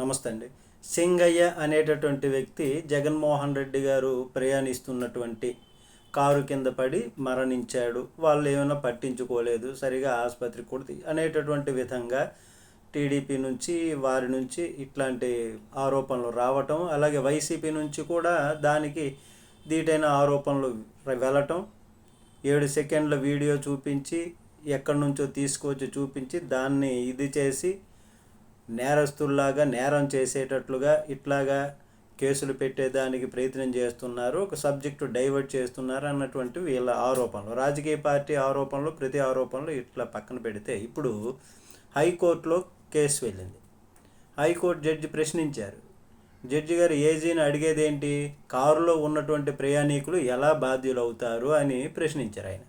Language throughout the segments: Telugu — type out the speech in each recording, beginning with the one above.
నమస్తే అండి. సింగయ్య అనేటటువంటి వ్యక్తి జగన్మోహన్ రెడ్డి గారు ప్రయాణిస్తున్నటువంటి కారు కింద పడి మరణించాడు. వాళ్ళు ఏమైనా పట్టించుకోలేదు. సరిగా ఆసుపత్రికి కూడా అనేటటువంటి విధంగా టీడీపీ నుంచి వారి నుంచి ఇట్లాంటి ఆరోపణలు రావటం అలాగే వైసీపీ నుంచి కూడా దానికి దీటైన ఆరోపణలు వెళ్ళటం ఏడు సెకండ్ల వీడియో చూపించి ఎక్కడి నుంచో తీసుకొచ్చి చూపించి దాన్ని ఇది చేసి నేరస్తుల్లాగా నేరం చేసేటట్లుగా ఇట్లాగా కేసులు పెట్టేదానికి ప్రయత్నం చేస్తున్నారు. ఒక సబ్జెక్టు డైవర్ట్ చేస్తున్నారు అన్నటువంటి వీళ్ళ ఆరోపణలు. రాజకీయ పార్టీ ఆరోపణలు ప్రతి ఆరోపణలు ఇట్లా పక్కన పెడితే ఇప్పుడు హైకోర్టులో కేసు వెళ్ళింది. హైకోర్టు జడ్జి ప్రశ్నించారు. జడ్జి గారు ఏజీని అడిగేది ఏంటి కారులో ఉన్నటువంటి ప్రయాణికులు ఎలా బాధ్యులు అవుతారు అని ప్రశ్నించారు ఆయన.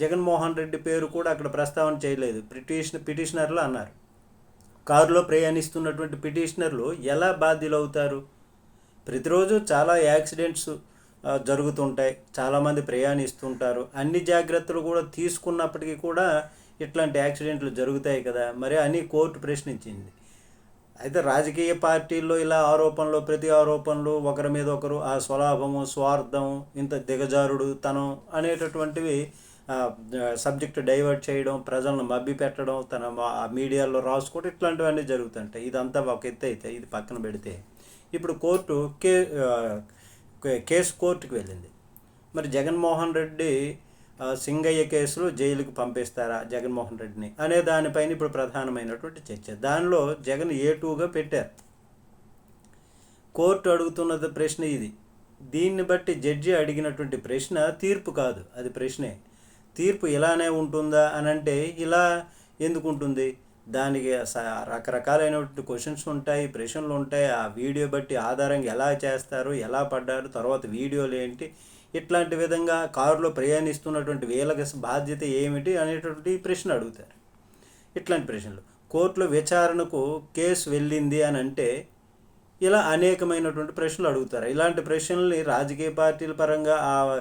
జగన్మోహన్ రెడ్డి పేరు కూడా అక్కడ ప్రస్తావన చేయలేదు. పిటిషన్ పిటిషనర్లు అన్నారు. కారులో ప్రయాణిస్తున్నటువంటి పిటిషనర్లు ఎలా బాధ్యులు అవుతారు ప్రతిరోజు చాలా యాక్సిడెంట్స్ జరుగుతుంటాయి. చాలామంది ప్రయాణిస్తుంటారు. అన్ని జాగ్రత్తలు కూడా తీసుకున్నప్పటికీ కూడా ఇట్లాంటి యాక్సిడెంట్లు జరుగుతాయి కదా? మరి అని కోర్టు ప్రశ్నించింది. అయితే రాజకీయ పార్టీల్లో ఇలా ఆరోపణలు ప్రతి ఆరోపణలు ఒకరి మీద ఒకరు ఆ స్వలాభము స్వార్థం ఇంత దిగజారుడు తనం అనేటటువంటివి సబ్జెక్ట్ డైవర్ట్ చేయడం ప్రజలను మబ్బి పెట్టడం తన మా- మీడియాలో రాసుకోవడం ఇట్లాంటివన్నీ జరుగుతుంటాయి. ఇదంతా ఒక ఎత్తు అయితే ఇది పక్కన పెడితే. ఇప్పుడు కోర్టు కే కేసు కోర్టుకు వెళ్ళింది. మరి జగన్మోహన్ రెడ్డి సింగయ్య కేసులో జైలుకు పంపిస్తారా జగన్మోహన్ రెడ్డిని? అనే దానిపైన ఇప్పుడు ప్రధానమైనటువంటి చర్చ. దానిలో జగన్ ఏ టూగా పెట్టారు? కోర్టు అడుగుతున్నది ప్రశ్న ఇది. దీన్ని బట్టి జడ్జి అడిగినటువంటి ప్రశ్న తీర్పు కాదు. అది ప్రశ్నే. తీర్పు ఇలానే ఉంటుందా అని అంటే ఇలా ఎందుకు ఉంటుంది? దానికి స- రకరకాలైనటువంటి క్వశ్చన్స్ ఉంటాయి ప్రశ్నలు ఉంటాయి. ఆ వీడియో బట్టి ఆధారంగా ఎలా చేస్తారు ఎలా పడ్డారు తర్వాత వీడియోలు ఏంటి? ఇట్లాంటి విధంగా కారులో ప్రయాణిస్తున్నటువంటి వీళ్ళకి బాధ్యత ఏమిటి అనేటువంటి ప్రశ్న అడుగుతారు. ఇట్లాంటి ప్రశ్నలు. కోర్టులో విచారణకు కేసు వెళ్ళింది అని అంటే ఇలా అనేకమైనటువంటి ప్రశ్నలు అడుగుతారు. ఇలాంటి ప్రశ్నల్ని రాజకీయ పార్టీల పరంగా ఆ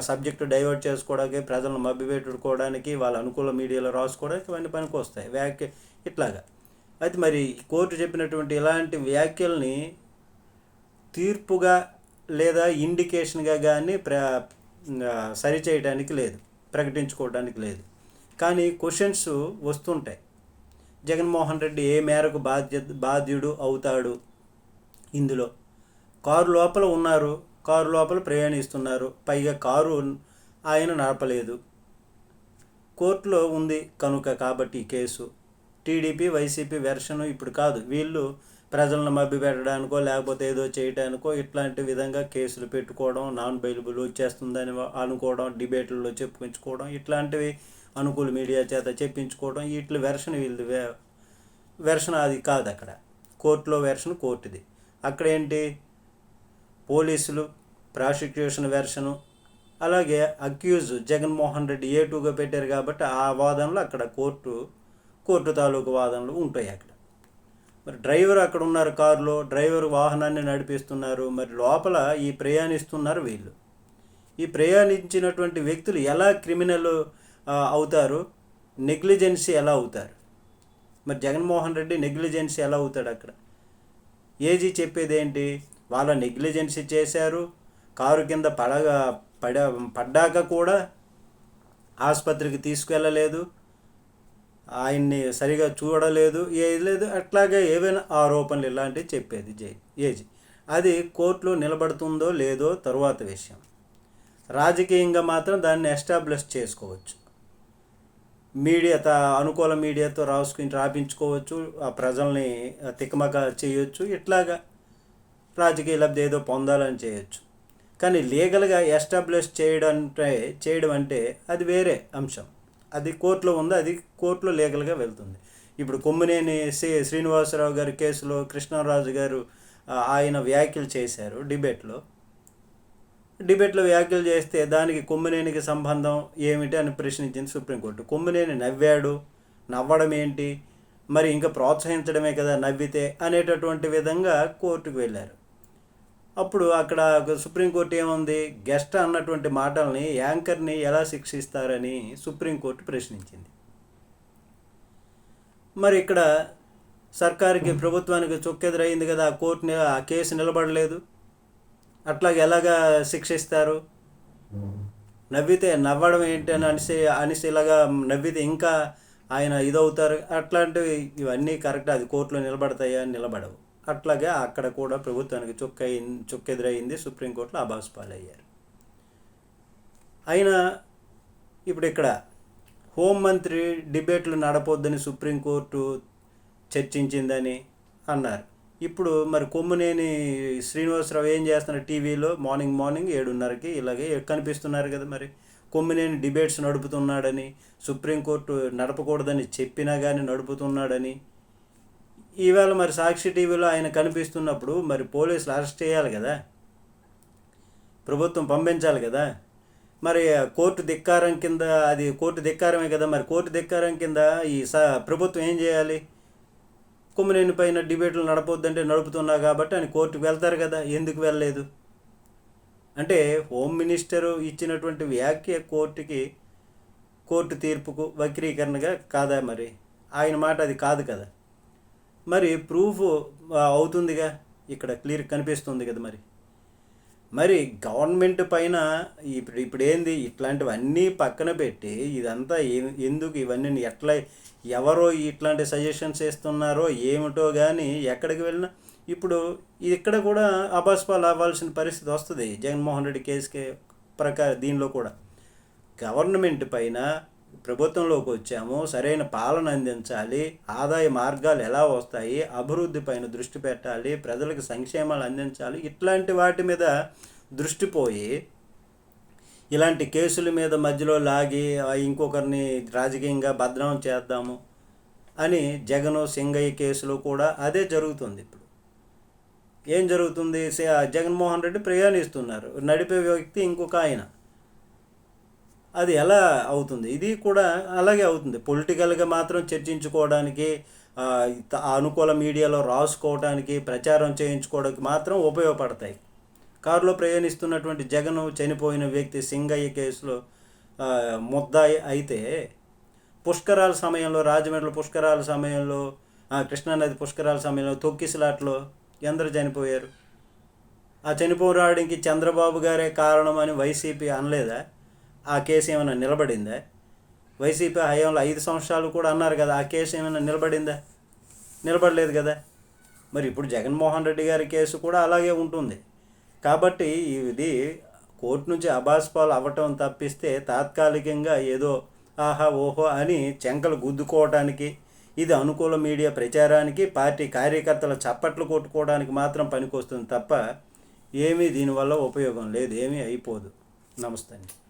సబ్జెక్టు డైవర్ట్ చేసుకోవడానికి ప్రజలను మభ్యపెట్టుకోవడానికి వాళ్ళ అనుకూల మీడియాలో రాసుకోవడానికి ఇవన్నీ పనికి వస్తాయి. వ్యాఖ్య ఇట్లాగా. అయితే మరి కోర్టు చెప్పినటువంటి ఇలాంటి వ్యాఖ్యల్ని తీర్పుగా లేదా ఇండికేషన్గా కానీ ప్ర సరిచేయడానికి లేదు. ప్రకటించుకోవడానికి లేదు. కానీ క్వశ్చన్స్ వస్తుంటాయి. జగన్మోహన్ రెడ్డి ఏ మేరకు బాధ్య బాధ్యుడు అవుతాడు ఇందులో? కారు లోపల ఉన్నారు. కారు లోపల ప్రయాణిస్తున్నారు. పైగా కారు ఆయన నడపలేదు. కోర్టులో ఉంది కనుక కాబట్టి కేసు. టీడీపీ వైసీపీ వెర్షన్ ఇప్పుడు కాదు. వీళ్ళు ప్రజలను మభ్యపెట్టడానికో లేకపోతే ఏదో చేయడానికో ఇట్లాంటి విధంగా కేసులు పెట్టుకోవడం నాన్ బైలబుల్ వచ్చేస్తుందని అనుకోవడం డిబేట్లలో చెప్పించుకోవడం ఇట్లాంటివి అనుకూల మీడియా చేత చెప్పించుకోవడం ఇట్ల వెర్షన్ వీళ్ళు వెర్షన్ అది కాదు అక్కడ కోర్టులో వెర్షన్ కోర్టుది. అక్కడ ఏంటి? పోలీసులు ప్రాసిక్యూషన్ వెర్షను అలాగే అక్యూజ్ జగన్మోహన్ రెడ్డి ఏ టూగా పెట్టారు కాబట్టి ఆ వాదనలు అక్కడ కోర్టు కోర్టు తాలూకు వాదనలు ఉంటాయి అక్కడ. మరి డ్రైవర్ అక్కడ ఉన్నారు కారులో డ్రైవర్ వాహనాన్ని నడిపిస్తున్నారు మరి లోపల ఈ ప్రయాణిస్తున్నారు వీళ్ళు. ఈ ప్రయాణించినటువంటి వ్యక్తులు ఎలా క్రిమినల్ అవుతారు? నెగ్లిజెన్సీ ఎలా అవుతారు? మరి జగన్మోహన్ రెడ్డి నెగ్లిజెన్సీ ఎలా అవుతాడు అక్కడ? ఏజీ చెప్పేది ఏంటి వాళ్ళ నెగ్లిజెన్సీ చేశారు. కారు కింద పడగ పడ పడ్డాక కూడా ఆసుపత్రికి తీసుకెళ్ళలేదు. ఆయన్ని సరిగా చూడలేదు. ఏది లేదు అట్లాగే ఏవైనా ఆరోపణలు ఇలాంటివి చెప్పేది జై ఏజీ అది కోర్టులో నిలబడుతుందో లేదో తరువాత విషయం. రాజకీయంగా మాత్రం దాన్ని ఎస్టాబ్లిష్ చేసుకోవచ్చు. మీడియా అనుకూల మీడియాతో రాసుకుని రాపించుకోవచ్చు. ఆ ప్రజల్ని తికమక చేయొచ్చు. ఇట్లాగా రాజకీయ లబ్ధి ఏదో పొందాలని చేయొచ్చు. కానీ లీగల్గా ఎస్టాబ్లిష్ చేయడం అంటే చేయడం అంటే అది వేరే అంశం. అది కోర్టులో ఉంది? అది కోర్టులో లీగల్గా వెళ్తుంది. ఇప్పుడు కొమ్మినేని శ్రీ శ్రీనివాసరావు గారి కేసులో కృష్ణరాజు గారు ఆయన వ్యాఖ్యలు చేశారు డిబేట్లో. డిబేట్లో వ్యాఖ్యలు చేస్తే దానికి కొమ్మినేనికి సంబంధం ఏమిటి అని ప్రశ్నించింది సుప్రీంకోర్టు. కొమ్మినేని నవ్వాడు నవ్వడం ఏంటి? మరి ఇంకా ప్రోత్సహించడమే కదా నవ్వితే అనేటటువంటి విధంగా కోర్టుకు వెళ్ళారు. అప్పుడు అక్కడ సుప్రీంకోర్టు ఏముంది? గెస్ట్ అన్నటువంటి మాటల్ని యాంకర్ని ఎలా శిక్షిస్తారని సుప్రీంకోర్టు ప్రశ్నించింది. మరి ఇక్కడ సర్కారుకి ప్రభుత్వానికి చొక్కెదురైంది కదా ఆ కోర్టు ఆ కేసు నిలబడలేదు. అట్లాగే ఎలాగా శిక్షిస్తారు? నవ్వితే నవ్వడం ఏంటి అని అనిసి అనిసి ఇలాగా నవ్వితే ఇంకా ఆయన ఇదవుతారు. అట్లాంటివి ఇవన్నీ కరెక్ట్ అది కోర్టులో నిలబడతాయా? నిలబడవు. అట్లాగే అక్కడ కూడా ప్రభుత్వానికి చుక్క చొక్కెదురైంది. సుప్రీంకోర్టులో అబాస్ పాలయ్యారు. అయినా ఇప్పుడు ఇక్కడ హోంమంత్రి డిబేట్లు నడపొద్దని సుప్రీంకోర్టు చర్చించిందని అన్నారు. ఇప్పుడు మరి కొమ్మునేని శ్రీనివాసరావు ఏం చేస్తున్నారు? టీవీలో మార్నింగ్ మార్నింగ్ ఏడున్నరకి ఇలాగే కనిపిస్తున్నారు కదా మరి. కొమ్మినేని డిబేట్స్ నడుపుతున్నాడని సుప్రీంకోర్టు నడపకూడదని చెప్పినా కానీ నడుపుతున్నాడని ఈవేళ మరి సాక్షి టీవీలో ఆయన కనిపిస్తున్నప్పుడు మరి పోలీసులు అరెస్ట్ చేయాలి కదా? ప్రభుత్వం పంపించాలి కదా? మరి కోర్టు ధిక్కారం కింద అది కోర్టు ధిక్కారమే కదా మరి? కోర్టు ధిక్కారం కింద ఈ స ప్రభుత్వం ఏం చేయాలి? కుమ్మరేని పైన డిబేట్లు నడపొద్దంటే నడుపుతున్నా కాబట్టి ఆయన కోర్టుకు వెళ్తారు కదా? ఎందుకు వెళ్ళలేదు? అంటే హోమ్ మినిస్టరు ఇచ్చినటువంటి వ్యాఖ్య కోర్టుకి కోర్టు తీర్పుకు వక్రీకరణగా కాదా మరి? ఆయన మాట అది కాదు కదా? మరి ప్రూఫ్ అవుతుందిగా. ఇక్కడ క్లియర్ కనిపిస్తుంది కదా మరి. మరి గవర్నమెంట్ పైన ఇప్పుడు ఇప్పుడు ఏంది ఇట్లాంటివన్నీ పక్కన పెట్టి ఇదంతా ఎందుకు ఇవన్నీ ఎట్లా ఎవరో ఇట్లాంటి సజెషన్స్ ఇస్తున్నారో ఏమిటో కానీ ఎక్కడికి వెళ్ళినా ఇప్పుడు ఇక్కడ కూడా అబాస్పాలు అవ్వాల్సిన పరిస్థితి వస్తుంది. జగన్మోహన్ రెడ్డి కేసుకి ప్రకారం దీనిలో కూడా. గవర్నమెంట్ పైన ప్రభుత్వంలోకి వచ్చాము సరైన పాలన అందించాలి ఆదాయ మార్గాలు ఎలా వస్తాయి అభివృద్ధి పైన దృష్టి పెట్టాలి ప్రజలకు సంక్షేమాలు అందించాలి ఇట్లాంటి వాటి మీద దృష్టి పోయి ఇలాంటి కేసుల మీద మధ్యలో లాగి ఇంకొకరిని రాజకీయంగా భద్రం చేద్దాము అని జగను సింగయ్య కేసులో కూడా అదే జరుగుతుంది ఇప్పుడు. ఏం జరుగుతుంది? సే- జగన్మోహన్ రెడ్డి ప్రయాణిస్తున్నారు. నడిపే వ్యక్తి ఇంకొక ఆయన. అది ఎలా అవుతుంది? ఇది కూడా అలాగే అవుతుంది. పొలిటికల్గా మాత్రం చర్చించుకోవడానికి అనుకూల మీడియాలో రాసుకోవడానికి ప్రచారం చేయించుకోవడానికి మాత్రం ఉపయోగపడతాయి. కారులో ప్రయాణిస్తున్నటువంటి జగన్ చనిపోయిన వ్యక్తి సింగయ్య కేసులో ముద్దాయి అయితే పుష్కరాల సమయంలో రాజమండ్రి పుష్కరాల సమయంలో కృష్ణానది పుష్కరాల సమయంలో తొక్కిసలాట్లో ఎందరు చనిపోయారు. ఆ చనిపోరాడానికి చంద్రబాబు గారే కారణం అని వైసీపీ అనలేదా? ఆ కేసు ఏమైనా నిలబడిందా? వైసీపీ హయాంలో ఐదు సంవత్సరాలు కూడా అన్నారు కదా ఆ కేసు ఏమైనా నిలబడిందా? నిలబడలేదు కదా. మరి ఇప్పుడు జగన్మోహన్ రెడ్డి గారి కేసు కూడా అలాగే ఉంటుంది. కాబట్టి ఇది కోర్టు నుంచి అబాస్పాలు అవ్వటం తప్పిస్తే తాత్కాలికంగా ఏదో ఆహా ఓహో అని చెంకలు గుద్దుకోవడానికి ఇది అనుకూల మీడియా ప్రచారానికి పార్టీ కార్యకర్తల చప్పట్లు కొట్టుకోవడానికి మాత్రం పనికొస్తుంది తప్ప ఏమీ దీనివల్ల ఉపయోగం లేదు ఏమీ అయిపోదు. నమస్తే